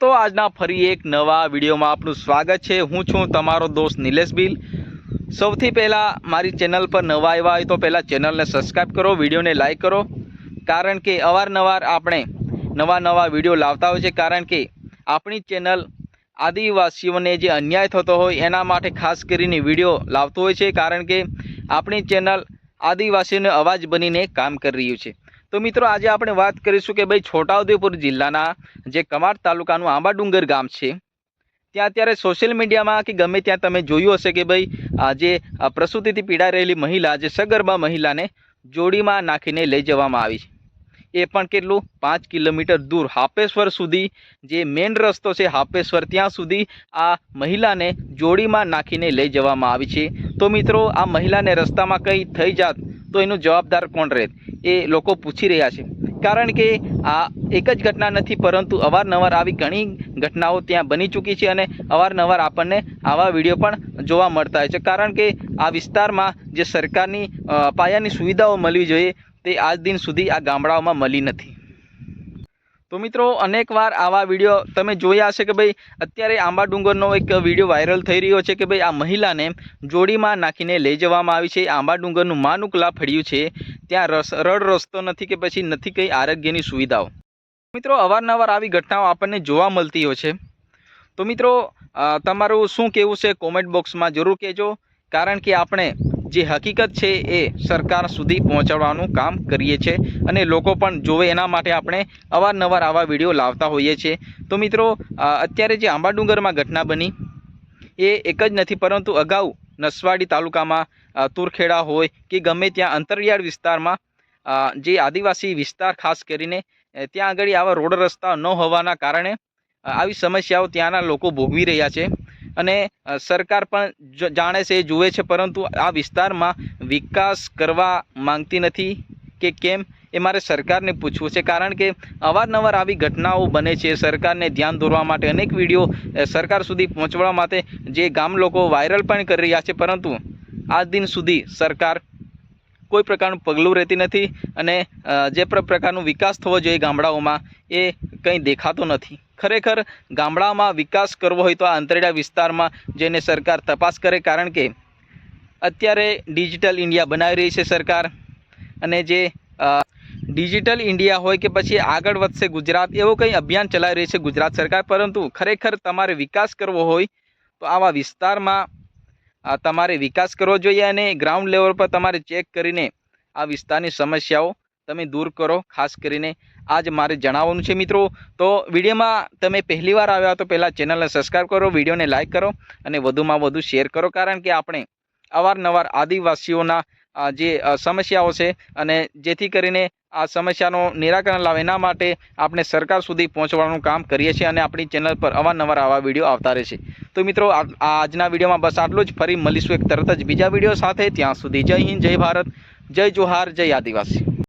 તો આજના ફરી એક નવા વિડીયોમાં આપનું સ્વાગત છે. હું છું તમારો દોસ્ત નિલેશ બિલ. સૌથી પહેલાં મારી ચેનલ પર નવા આવ્યા હોય તો પહેલાં ચેનલને સબસ્ક્રાઈબ કરો, વિડીયોને લાઈક કરો. કારણ કે અવારનવાર આપણે નવા નવા વીડિયો લાવતા હોય છે. કારણ કે આપણી ચેનલ આદિવાસીઓને જે અન્યાય થતો હોય એના માટે ખાસ કરીને વીડિયો લાવતો હોય છે. કારણ કે આપણી ચેનલ આદિવાસીઓનો અવાજ બનીને કામ કરી રહ્યું છે. તો મિત્રો આજે આપણે વાત કરીશું કે ભાઈ છોટાઉદેપુર જિલ્લાના જે કમાડ તાલુકાનું આંબાડુંગર ગામ છે, ત્યાં અત્યારે સોશિયલ મીડિયામાં કે ગમે ત્યાં તમે જોયું હશે કે ભાઈ આજે પ્રસૂતિથી પીડા રહેલી મહિલા, જે સગર્ભા મહિલાને જોડીમાં નાખીને લઈ જવામાં આવી છે. એ પણ કેટલું? પાંચ કિલોમીટર દૂર હાપેશ્વર સુધી, જે મેઇન રસ્તો છે હાપેશ્વર, ત્યાં સુધી આ મહિલાને જોડીમાં નાખીને લઈ જવામાં આવી છે. તો મિત્રો, આ મહિલાને રસ્તામાં કંઈ થઈ જાત, તો એનું જવાબદાર કોણ રહે એ લોકો પૂછી રહ્યા છે. કારણ કે આ એક જ ઘટના નથી, પરંતુ અવારનવાર આવી ઘણી ઘટનાઓ ત્યાં બની ચૂકી છે અને અવારનવાર આપણને આવા વીડિયો પણ જોવા મળતા હોય છે. કારણ કે આ વિસ્તારમાં જે સરકારની પાયાની સુવિધાઓ મળવી જોઈએ તે આજ દિન સુધી આ ગામડાઓમાં મળી નથી. તો મિત્રો, અનેકવાર આવા વીડિયો તમે જોયા હશે કે ભાઈ, અત્યારે આંબા ડુંગરનો એક વીડિયો વાયરલ થઈ રહ્યો છે કે ભાઈ, આ મહિલાને જોડીમાં નાખીને લઈ જવામાં આવી છે. આંબા ડુંગરનું માનુકલા ફળ્યું છે. ત્યાં રસ, રડ રસ્તો નથી કે પછી નથી કંઈ આરોગ્યની સુવિધાઓ. મિત્રો, અવારનવાર આવી ઘટનાઓ આપણને જોવા મળતી હોય છે. તો મિત્રો તમારું શું કહેવું છે? કોમેન્ટ બોક્સમાં જરૂર કહેજો. કારણ કે આપણે જે હકીકત છે એ સરકાર સુધી પહોંચાડવાનું કામ કરીએ છીએ અને લોકો પણ જોવે એના માટે આપણે અવારનવાર આવા વીડિયો લાવતા હોઈએ છીએ. તો મિત્રો અત્યારે જે આંબાડુંગરમાં ઘટના બની એ એક જ નથી, પરંતુ અગાઉ નસવાડી તાલુકામાં તુરખેડા હોય કે ગમે ત્યાં અંતરિયાળ વિસ્તારમાં જે આદિવાસી વિસ્તાર ખાસ કરીને ત્યાં આગળ આવા રોડ રસ્તા ન હોવાના કારણે આવી સમસ્યાઓ ત્યાંના લોકો ભોગવી રહ્યા છે. અને સરકાર પણ જાણે છે જુએ છે, પરંતુ આ વિસ્તારમાં વિકાસ કરવા માંગતી નથી કે કેમ? એ મારે સરકારને પૂછવું છે. કારણ કે અવારનવાર આવી ઘટનાઓ બને છે. સરકારને ધ્યાન દોરવા માટે અનેક વીડિયો સરકાર સુધી પહોંચવા માટે જે ગામ લોકો વાયરલ પણ કરી રહ્યા છે. પરંતુ આજ દિન સુધી સરકાર કોઈ પ્રકારનું પગલું રહેતી નથી અને જે પ્ર- પ્રકારનો વિકાસ થવો જોઈએ ગામડાઓમાં, એ કંઈ દેખાતો નથી. ખરેખર ગામડામાં વિકાસ કરવો હોય તો આ અંતરિયાળ વિસ્તારમાં જઈને સરકાર તપાસ કરે, કારણ કે અત્યારે ડિજિટલ ઇન્ડિયા બનાવી રહી છે સરકાર. અને જે ડિજિટલ ઇન્ડિયા હોય કે પછી આગળ વધશે ગુજરાત, એવો કંઈ અભિયાન ચલાવી રહી છે ગુજરાત સરકાર. પરંતુ ખરેખર તમારે વિકાસ કરવો હોય તો આવા વિસ્તારમાં તમારે વિકાસ કરવો જોઈએ અને ગ્રાઉન્ડ લેવલ પર તમારે ચેક કરીને આ વિસ્તારની સમસ્યાઓ તમે દૂર કરો, ખાસ કરીને આજ મારે જણાવવાનું છે મિત્રો. તો વિડીયોમાં તમે પહેલી વાર આવ્યા તો પહેલાં ચેનલને સબસ્ક્રાઈબ કરો, વિડીયોને લાઇક કરો અને વધુમાં વધુ શેર કરો. કારણ કે આપણે અવારનવાર આદિવાસીઓના જે સમસ્યાઓ છે અને જેથી કરીને આ સમસ્યાનું નિરાકરણ લાવે એના માટે આપણે સરકાર સુધી પહોંચવાનું કામ કરીએ છીએ અને આપણી ચેનલ પર અવારનવાર આવા વીડિયો આવતા રહે છે. તો મિત્રો આજના વિડીયોમાં બસ આટલું જ. ફરી મળીશું એક તરત જ બીજા વીડિયો સાથે. ત્યાં સુધી જય હિન્દ, જય ભારત, જય જોહાર, જય આદિવાસી.